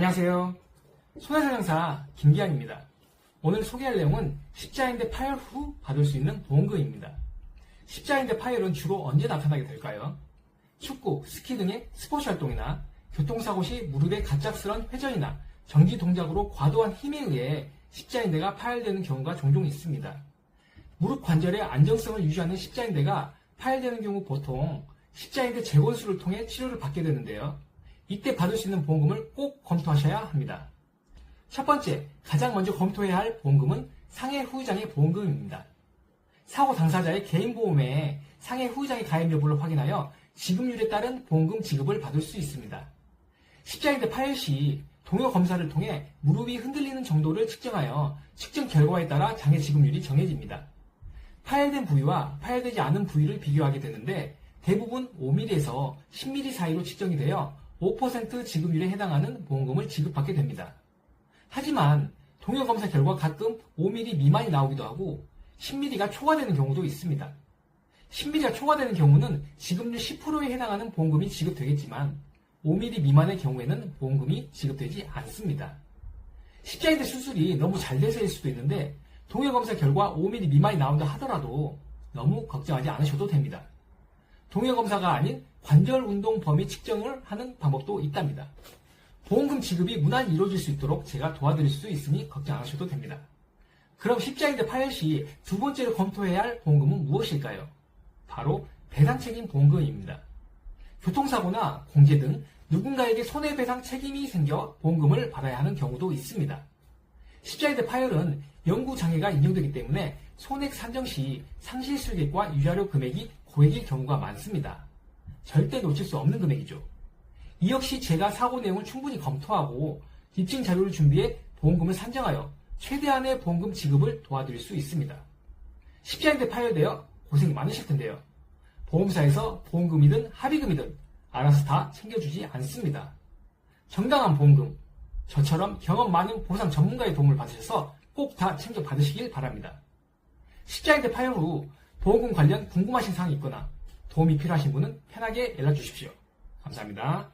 안녕하세요. 손해상영사 김기환입니다. 오늘 소개할 내용은 십자인대 파열 후 받을 수 있는 보험금입니다. 십자인대 파열은 주로 언제 나타나게 될까요? 축구, 스키 등의 스포츠 활동이나 교통사고 시 무릎의 갑작스런 회전이나 전기 동작으로 과도한 힘에 의해 십자인대가 파열되는 경우가 종종 있습니다. 무릎 관절의 안정성을 유지하는 십자인대가 파열되는 경우 보통 십자인대 재건수를 통해 치료를 받게 되는데요. 이때 받을 수 있는 보험금을 꼭 검토하셔야 합니다. 첫 번째, 가장 먼저 검토해야 할 보험금은 상해 후유장의 보험금입니다. 사고 당사자의 개인보험에 상해 후유장의 가입 여부를 확인하여 지급률에 따른 보험금 지급을 받을 수 있습니다. 십자인대 파열 시 동요 검사를 통해 무릎이 흔들리는 정도를 측정하여 측정 결과에 따라 장애 지급률이 정해집니다. 파열된 부위와 파열되지 않은 부위를 비교하게 되는데 대부분 5mm에서 10mm 사이로 측정이 되어 5% 지급률에 해당하는 보험금을 지급받게 됩니다. 하지만 동요검사 결과 가끔 5mm 미만이 나오기도 하고 10mm가 초과되는 경우도 있습니다. 10mm가 초과되는 경우는 지급률 10%에 해당하는 보험금이 지급되겠지만 5mm 미만의 경우에는 보험금이 지급되지 않습니다. 십자인대 수술이 너무 잘 돼서일 수도 있는데 동요검사 결과 5mm 미만이 나온다 하더라도 너무 걱정하지 않으셔도 됩니다. 동요검사가 아닌 관절 운동 범위 측정을 하는 방법도 있답니다. 보험금 지급이 무난히 이루어질 수 있도록 제가 도와드릴 수 있으니 걱정 안 하셔도 됩니다. 그럼 십자인대 파열 시 두 번째로 검토해야 할 보험금은 무엇일까요? 바로 배상 책임 보험금입니다. 교통사고나 공제 등 누군가에게 손해배상 책임이 생겨 보험금을 받아야 하는 경우도 있습니다. 십자인대 파열은 연구 장애가 인정되기 때문에 손액 산정 시 상실 수익과 유자료 금액이 고액일 경우가 많습니다. 절대 놓칠 수 없는 금액이죠. 이 역시 제가 사고 내용을 충분히 검토하고 입증 자료를 준비해 보험금을 산정하여 최대한의 보험금 지급을 도와드릴 수 있습니다. 십자인대 파열되어 고생이 많으실 텐데요. 보험사에서 보험금이든 합의금이든 알아서 다 챙겨주지 않습니다. 정당한 보험금, 저처럼 경험 많은 보상 전문가의 도움을 받으셔서 꼭 다 챙겨 받으시길 바랍니다. 십자인대 파열 후 보험금 관련 궁금하신 사항이 있거나 도움이 필요하신 분은 편하게 연락 주십시오. 감사합니다.